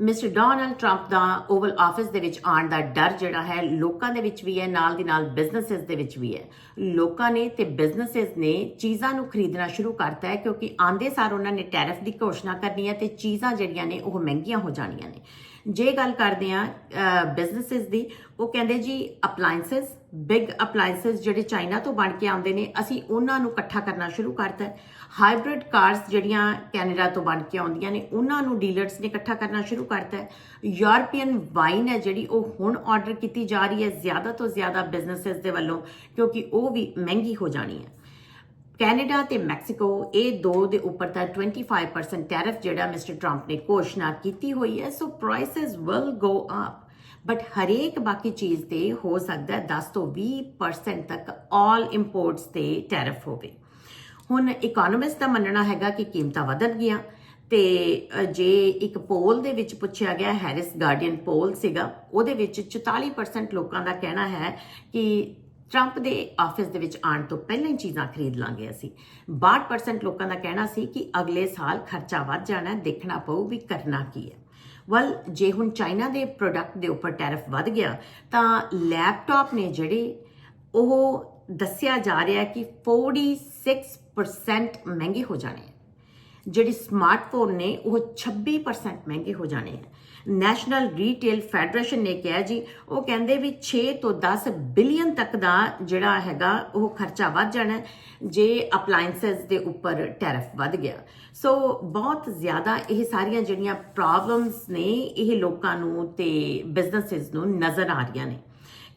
Mister Donald Trump ਦਾ Oval Office ਦੇ ਵਿੱਚ ਆਉਣ ਦਾ ਡਰ ਜਿਹੜਾ ਹੈ ਲੋਕਾਂ ਦੇ ਵਿੱਚ ਵੀ ਹੈ, ਨਾਲ ਦੀ ਨਾਲ ਬਿਜ਼ਨੈਸਸ ਦੇ ਵਿੱਚ ਵੀ ਹੈ। ਲੋਕਾਂ ਨੇ ਤੇ ਬਿਜ਼ਨੈਸਸ ਨੇ ਚੀਜ਼ਾਂ ਨੂੰ ਖਰੀਦਣਾ ਸ਼ੁਰੂ ਕਰਤਾ ਹੈ ਕਿਉਂਕਿ ਆਂਦੇ ਸਾਰ ਉਹਨਾਂ ਨੇ ਟੈਰਿਫ ਦੀ ਘੋਸ਼ਣਾ ਕਰਨੀ ਹੈ ਤੇ ਚੀਜ਼ਾਂ ਜਿਹੜੀਆਂ ਨੇ ਉਹ ਮਹਿੰਗੀਆਂ ਹੋ ਜਾਣੀਆਂ ਨੇ। ਜੇ ਗੱਲ ਕਰਦੇ ਆ ਬਿਜ਼ਨੈਸਸ ਦੀ, ਉਹ ਕਹਿੰਦੇ ਜੀ ਅਪਲਾਈਐਂਸਸ ਬਿਗ ਅਪਲਾਈਐਂਸਸ ਜਿਹੜੇ ਚਾਈਨਾ ਤੋਂ ਬਣ ਕੇ ਆਉਂਦੇ ਨੇ, ਅਸੀਂ ਉਹਨਾਂ ਨੂੰ ਇਕੱਠਾ ਕਰਨਾ ਸ਼ੁਰੂ ਕਰਤਾ ਹਾਈਬ੍ਰਿਡ ਕਾਰਸ ਜਿਹੜੀਆਂ ਕੈਨੇਡਾ ਤੋਂ ਬਣ ਕੇ ਆਉਂਦੀਆਂ ਨੇ, ਉਹਨਾਂ ਨੂੰ ਡੀਲਰਸ ਨੇ ਇਕੱਠਾ ਕਰਨਾ ਸ਼ੁਰੂ ਕਰਤਾ ਹੈ। ਯੂਰਪੀਅਨ ਵਾਈਨ ਹੈ ਜਿਹੜੀ, ਉਹ ਹੁਣ ਆਰਡਰ ਕੀਤੀ ਜਾ ਰਹੀ ਹੈ ਜ਼ਿਆਦਾ ਤੋਂ ਜ਼ਿਆਦਾ ਬਿਜ਼ਨੈਸਸ ਦੇ ਵੱਲੋਂ, ਕਿਉਂਕਿ ਉਹ ਵੀ ਮਹਿੰਗੀ ਹੋ ਜਾਣੀ ਹੈ। ਕੈਨੇਡਾ ਤੇ ਮੈਕਸੀਕੋ ਇਹ ਦੋ ਦੇ ਉੱਪਰ ਤਾਂ 25% ਟੈਰਿਫ ਜਿਹੜਾ ਮਿਸਟਰ ਟਰੰਪ ਨੇ ਘੋਸ਼ਣਾ ਕੀਤੀ ਹੋਈ ਹੈ so prices will go up but ਹਰੇਕ ਬਾਕੀ ਚੀਜ਼ ਤੇ ਹੋ ਸਕਦਾ ਹੈ 10 ਤੋਂ 20% ਤੱਕ ਆਲ ਇੰਪੋਰਟਸ ਤੇ ਟੈਰਿਫ ਹੋਵੇ। ਹੁਣ ਇਕਨੋਮਿਸਟ ਦਾ ਮੰਨਣਾ ਹੈਗਾ ਕਿ ਕੀਮਤਾਂ ਵਧਣਗੀਆਂ ਤੇ ਅ, ਜੇ ਇੱਕ ਪੋਲ ਦੇ ਵਿੱਚ ਪੁੱਛਿਆ ਗਿਆ ਹੈਰਿਸ ਗਾਰਡੀਅਨ ਪੋਲ ਸੀਗਾ ਉਹਦੇ ਵਿੱਚ 44% ਲੋਕਾਂ ਦਾ ਕਹਿਣਾ ਹੈ ਕਿ ਟਰੰਪ ਦੇ ਆਫਿਸ ਦੇ ਵਿੱਚ ਆਉਣ ਤੋਂ ਪਹਿਲਾਂ ਹੀ ਚੀਜ਼ਾਂ ਖਰੀਦ ਲਾਂਗੇ ਅਸੀਂ। 62% ਲੋਕਾਂ ਦਾ ਕਹਿਣਾ ਸੀ ਕਿ ਅਗਲੇ ਸਾਲ ਖਰਚਾ ਵੱਧ ਜਾਣਾ, ਦੇਖਣਾ ਪਊ ਵੀ ਕਰਨਾ ਕੀ ਹੈ। ਵਲ ਜੇ ਹੁਣ ਚਾਈਨਾ ਦੇ ਪ੍ਰੋਡਕਟ ਦੇ ਉੱਪਰ ਟੈਰਿਫ ਵੱਧ ਗਿਆ, ਤਾਂ ਲੈਪਟਾਪ ਨੇ ਜਿਹੜੇ ਉਹ ਦੱਸਿਆ ਜਾ ਰਿਹਾ ਹੈ ਕਿ 46% ਮਹਿੰਗੇ ਹੋ ਜਾਣੇ ਹੈ। ਜਿਹੜੇ ਸਮਾਰਟਫੋਨ ਨੇ, ਉਹ 26% ਮਹਿੰਗੇ ਹੋ ਜਾਣੇ ਹੈ ਨੈਸ਼ਨਲ ਰੀਟੇਲ ਫੈਡਰੇਸ਼ਨ ਨੇ ਕਿਹਾ ਜੀ, ਉਹ ਕਹਿੰਦੇ ਵੀ 6 ਤੋਂ 10 ਬਿਲੀਅਨ ਤੱਕ ਦਾ ਜਿਹੜਾ ਹੈਗਾ, ਉਹ ਖਰਚਾ ਵੱਧ ਜਾਣਾ ਜੇ ਅਪਲਾਈਐਂਸਸ ਦੇ ਉੱਪਰ ਟੈਰਿਫ ਵੱਧ ਗਿਆ। ਸੋ ਬਹੁਤ ਜ਼ਿਆਦਾ ਇਹ ਸਾਰੀਆਂ ਜਿਹੜੀਆਂ ਪ੍ਰੋਬਲਮਸ ਨੇ, ਇਹ ਲੋਕਾਂ ਨੂੰ ਤੇ ਬਿਜ਼ਨੈਸਸ ਨੂੰ ਨਜ਼ਰ ਆ ਰਹੀਆਂ ਨੇ।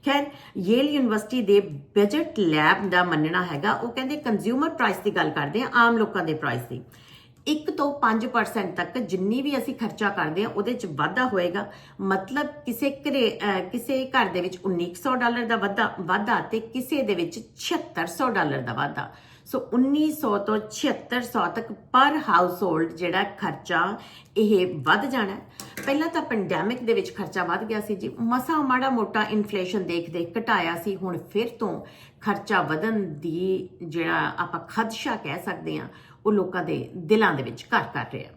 ਖੈਰ ਯੇਲ ਯੂਨੀਵਰਸਿਟੀ ਦੇ ਬਜਟ ਲੈਬ ਦਾ ਮੰਨਣਾ ਹੈਗਾ, ਉਹ ਕਹਿੰਦੇ ਕੰਜ਼ਿਊਮਰ ਪ੍ਰਾਈਸ ਦੀ ਗੱਲ ਕਰਦੇ ਆ, ਆਮ ਲੋਕਾਂ ਦੇ ਪ੍ਰਾਈਸ ਦੀ। 1 ਤੋਂ 5% ਤੱਕ ਜਿੰਨੀ ਵੀ ਅਸੀਂ ਖਰਚਾ ਕਰਦੇ ਹਾਂ, ਉਹਦੇ ਚ ਵਾਧਾ ਹੋਏਗਾ। ਮਤਲਬ ਕਿਸੇ ਘਰੇ ਕਿਸੇ ਘਰ ਦੇ ਵਿੱਚ 1900 ਡਾਲਰ ਦਾ ਵਾਧਾ ਵਾਧਾ ਤੇ ਕਿਸੇ ਦੇ ਵਿੱਚ 7600 ਡਾਲਰ ਦਾ ਵਾਧਾ। ਸੋ 1900 ਤੋਂ 7600 ਤੱਕ ਪਰ ਹਾਊਸਹੋਲਡ ਜਿਹੜਾ ਖਰਚਾ ਇਹ ਵੱਧ ਜਾਣਾ। ਪਹਿਲਾਂ ਤਾਂ ਪੈਂਡੈਮਿਕ ਦੇ ਵਿੱਚ ਖਰਚਾ ਵੱਧ ਗਿਆ ਸੀ ਜੀ। ਮਸਾ ਮਾੜਾ ਮੋਟਾ ਇਨਫਲੇਸ਼ਨ ਦੇਖ ਦੇਖ ਘਟਾਇਆ ਸੀ। ਹੁਣ ਫਿਰ ਤੋਂ ਖਰਚਾ ਵਧਣ ਦੀ ਜਿਹੜਾ ਆਪਾਂ ਖਦਸ਼ਾ ਕਹਿ ਸਕਦੇ ਆ ਉਹ ਲੋਕਾਂ ਦੇ ਦਿਲਾਂ ਦੇ ਵਿੱਚ ਘਰ ਕਰ ਰਿਹਾ।